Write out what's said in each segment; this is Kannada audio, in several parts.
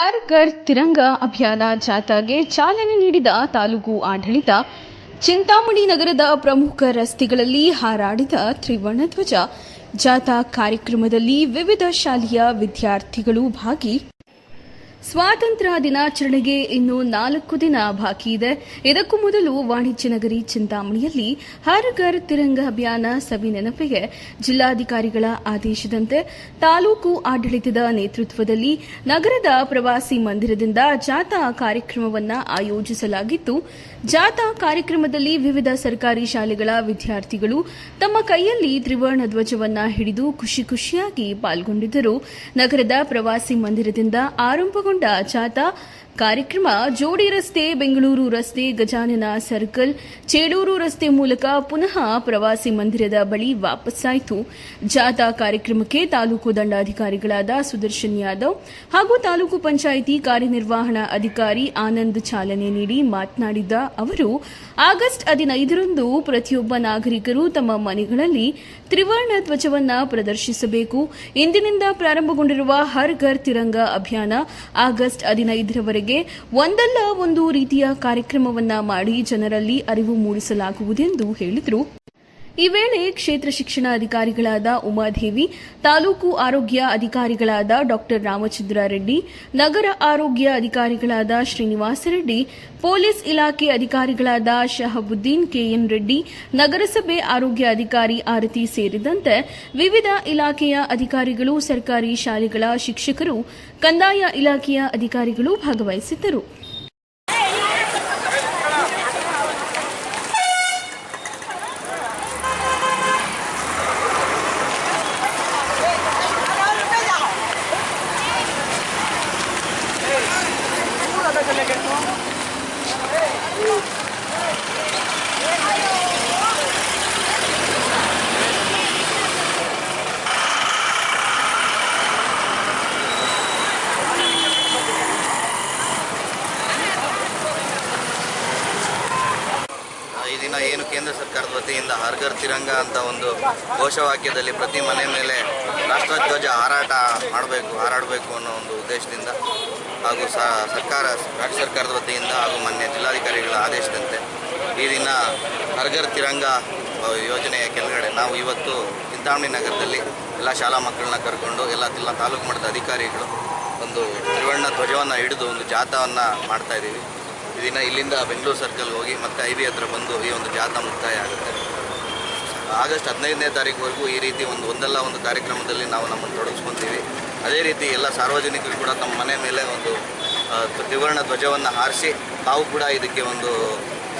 ಹರ್ ಘರ್ ತಿರಂಗ ಅಭಿಯಾನ ಜಾಥಾಗೆ ಚಾಲನೆ ನೀಡಿದ ತಾಲೂಕು ಆಡಳಿತ, ಚಿಂತಾಮಣಿ ನಗರದ ಪ್ರಮುಖ ರಸ್ತೆಗಳಲ್ಲಿ ಹಾರಾಡಿದ ತ್ರಿವರ್ಣ ಧ್ವಜ. ಜಾಥಾ ಕಾರ್ಯಕ್ರಮದಲ್ಲಿ ವಿವಿಧ ಶಾಲೆಯ ವಿದ್ಯಾರ್ಥಿಗಳು ಭಾಗಿ ಸ್ವಾತಂತ್ರ್ಯ ದಿನಾಚರಣೆಗೆ ಇನ್ನು ನಾಲ್ಕು ದಿನ ಬಾಕಿ ಇದೆ. ಇದಕ್ಕೂ ಮೊದಲು ವಾಣಿಜ್ಯ ನಗರಿ ಚಿಂತಾಮಣಿಯಲ್ಲಿ ಹರ್ ಘರ್ ತಿರಂಗ ಅಭಿಯಾನ ಸವಿ ನೆನಪಿಗೆ ಜಿಲ್ಲಾಧಿಕಾರಿಗಳ ಆದೇಶದಂತೆ ತಾಲೂಕು ಆಡಳಿತದ ನೇತೃತ್ವದಲ್ಲಿ ನಗರದ ಪ್ರವಾಸಿ ಮಂದಿರದಿಂದ ಜಾಥಾ ಕಾರ್ಯಕ್ರಮವನ್ನು ಆಯೋಜಿಸಲಾಗಿತ್ತು ಜಾಥಾ ಕಾರ್ಯಕ್ರಮದಲ್ಲಿ ವಿವಿಧ ಸರ್ಕಾರಿ ಶಾಲೆಗಳ ವಿದ್ಯಾರ್ಥಿಗಳು ತಮ್ಮ ಕೈಯಲ್ಲಿ ತ್ರಿವರ್ಣ ಧ್ವಜವನ್ನ ಹಿಡಿದು ಖುಷಿ ಖುಷಿಯಾಗಿ ಪಾಲ್ಗೊಂಡಿದ್ದರು. ನಗರದ ಪ್ರವಾಸಿ ಮಂದಿರದಿಂದ ಆರಂಭಗೊಂಡ ಜಾಥಾ ಕಾರ್ಯಕ್ರಮ ಜೋಡಿ ರಸ್ತೆ, ಬೆಂಗಳೂರು ರಸ್ತೆ, ಗಜಾನನ ಸರ್ಕಲ್ ಚೇಳೂರು ರಸ್ತೆ ಮೂಲಕ ಪುನಃ ಪ್ರವಾಸಿ ಮಂದಿರದ ಬಳಿ ವಾಪಸ್ಸಾಯಿತು. ಜಾಥಾ ಕಾರ್ಯಕ್ರಮಕ್ಕೆ ತಾಲೂಕು ದಂಡಾಧಿಕಾರಿಗಳಾದ ಸುದರ್ಶನ್ ಯಾದವ್ ಹಾಗೂ ತಾಲೂಕು ಪಂಚಾಯಿತಿ ಕಾರ್ಯನಿರ್ವಹಣಾ ಅಧಿಕಾರಿ ಆನಂದ್ ಚಾಲನೆ ನೀಡಿ ಮಾತನಾಡಿದ ಅವರು, ಆಗಸ್ಟ್ ಹದಿನೈದರಂದು ಪ್ರತಿಯೊಬ್ಬ ನಾಗರಿಕರು ತಮ್ಮ ಮನೆಗಳಲ್ಲಿ ತ್ರಿವರ್ಣ ಧ್ವಜವನ್ನು ಪ್ರದರ್ಶಿಸಬೇಕು. ಇಂದಿನಿಂದ ಪ್ರಾರಂಭಗೊಂಡಿರುವ ಹರ್ ಘರ್ ತಿರಂಗ ಅಭಿಯಾನ ಆಗಸ್ಟ್ ಹದಿನೈದರವರೆಗೆ ಒಂದಲ್ಲ ಒಂದು ರೀತಿಯ ಕಾರ್ಯಕ್ರಮವನ್ನ ಮಾಡಿ ಜನರಲ್ಲಿ ಅರಿವು ಮೂಡಿಸಲಾಗುವುದೆಂದು ಹೇಳಿದರು. ಈ ವೇಳೆ ಕ್ಷೇತ್ರ ಶಿಕ್ಷಣ ಅಧಿಕಾರಿಗಳಾದ ಉಮಾದೇವಿ, ತಾಲೂಕು ಆರೋಗ್ಯ ಅಧಿಕಾರಿಗಳಾದ ಡಾಕ್ಟರ್ ರಾಮಚಂದ್ರ ರೆಡ್ಡಿ ನಗರ ಆರೋಗ್ಯ ಅಧಿಕಾರಿಗಳಾದ ಶ್ರೀನಿವಾಸ ರೆಡ್ಡಿ, ಪೊಲೀಸ್ ಇಲಾಖೆ ಅಧಿಕಾರಿಗಳಾದ ಶಹಬುದ್ದೀನ್ ಕೆಎನ್ ರೆಡ್ಡಿ, ನಗರಸಭೆ ಆರೋಗ್ಯ ಅಧಿಕಾರಿ ಆರತಿ ಸೇರಿದಂತೆ ವಿವಿಧ ಇಲಾಖೆಯ ಅಧಿಕಾರಿಗಳು, ಸರ್ಕಾರಿ ಶಾಲೆಗಳ ಶಿಕ್ಷಕರು, ಕಂದಾಯ ಇಲಾಖೆಯ ಅಧಿಕಾರಿಗಳು ಭಾಗವಹಿಸಿದ್ದರು ಈ ದಿನ ಏನು ಕೇಂದ್ರ ಸರ್ಕಾರದ ವತಿಯಿಂದ ಹರ್ ತಿರಂಗ ಅಂತ ಒಂದು ಘೋಷವಾಕ್ಯದಲ್ಲಿ ಪ್ರತಿ ಮನೆ ಮೇಲೆ ರಾಷ್ಟ್ರಧ್ವಜ ಹಾರಾಟ ಮಾಡಬೇಕು, ಹಾರಾಡಬೇಕು ಅನ್ನೋ ಒಂದು ಉದ್ದೇಶದಿಂದ ಹಾಗೂ ಸರ್ಕಾರ, ರಾಜ್ಯ ಸರ್ಕಾರದ ವತಿಯಿಂದ ಹಾಗೂ ಮಾನ್ಯ ಜಿಲ್ಲಾಧಿಕಾರಿಗಳ ಆದೇಶದಂತೆ ಈ ದಿನ ಹರ್ಗರ್ ತಿರಂಗ ಯೋಜನೆಯ ಕೆಳಗಡೆ ನಾವು ಇವತ್ತು ಚಿಂತಾಮಣಿ ನಗರದಲ್ಲಿ ಎಲ್ಲ ಶಾಲಾ ಮಕ್ಕಳನ್ನ ಕರ್ಕೊಂಡು ಎಲ್ಲ ಜಿಲ್ಲಾ ತಾಲೂಕು ಮಟ್ಟದ ಅಧಿಕಾರಿಗಳು ಒಂದು ತ್ರಿವರ್ಣ ಧ್ವಜವನ್ನು ಹಿಡಿದು ಒಂದು ಜಾಥಾವನ್ನು ಮಾಡ್ತಾ ಇದ್ದೀವಿ. ಈ ದಿನ ಇಲ್ಲಿಂದ ಬೆಂಗಳೂರು ಸರ್ಕಲ್ ಹೋಗಿ ಮತ್ತೆ ಐ ಬಿ ಹತ್ರ ಬಂದು ಈ ಒಂದು ಜಾಥಾ ಮುಕ್ತಾಯ ಆಗುತ್ತೆ. ಆಗಸ್ಟ್ ಹದಿನೈದನೇ ತಾರೀಕುವರೆಗೂ ಈ ರೀತಿ ಒಂದು ಒಂದಲ್ಲ ಒಂದು ಕಾರ್ಯಕ್ರಮದಲ್ಲಿ ನಾವು ನಮ್ಮನ್ನು ತೊಡಗಿಸ್ಕೊತೀವಿ. ಅದೇ ರೀತಿ ಎಲ್ಲ ಸಾರ್ವಜನಿಕರು ಕೂಡ ತಮ್ಮ ಮನೆ ಮೇಲೆ ಒಂದು ತ್ರಿವರ್ಣ ಧ್ವಜವನ್ನು ಹಾರಿಸಿ ತಾವು ಕೂಡ ಇದಕ್ಕೆ ಒಂದು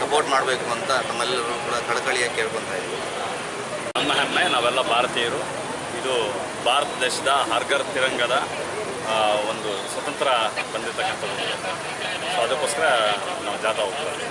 ಸಪೋರ್ಟ್ ಮಾಡಬೇಕು ಅಂತ ತಮ್ಮೆಲ್ಲರೂ ಕೂಡ ಕಳಕಳಿಯಾಗಿ ಕೇಳ್ಕೊತಾ ಇದ್ದೀವಿ. ನಮ್ಮ ಹೆಮ್ಮೆ ನಾವೆಲ್ಲ ಭಾರತೀಯರು. ಇದು ಭಾರತ ದೇಶದ ಹರ್ಗರ್ ತಿರಂಗದ ಒಂದು ಸ್ವತಂತ್ರ ಬಂದಿರತಕ್ಕಂಥದ್ದು ಸೊ ಅದಕ್ಕೋಸ್ಕರ ನಾವು ಜಾತಾ ಹೋಗ್ತಾ ಇದ್ದೀವಿ.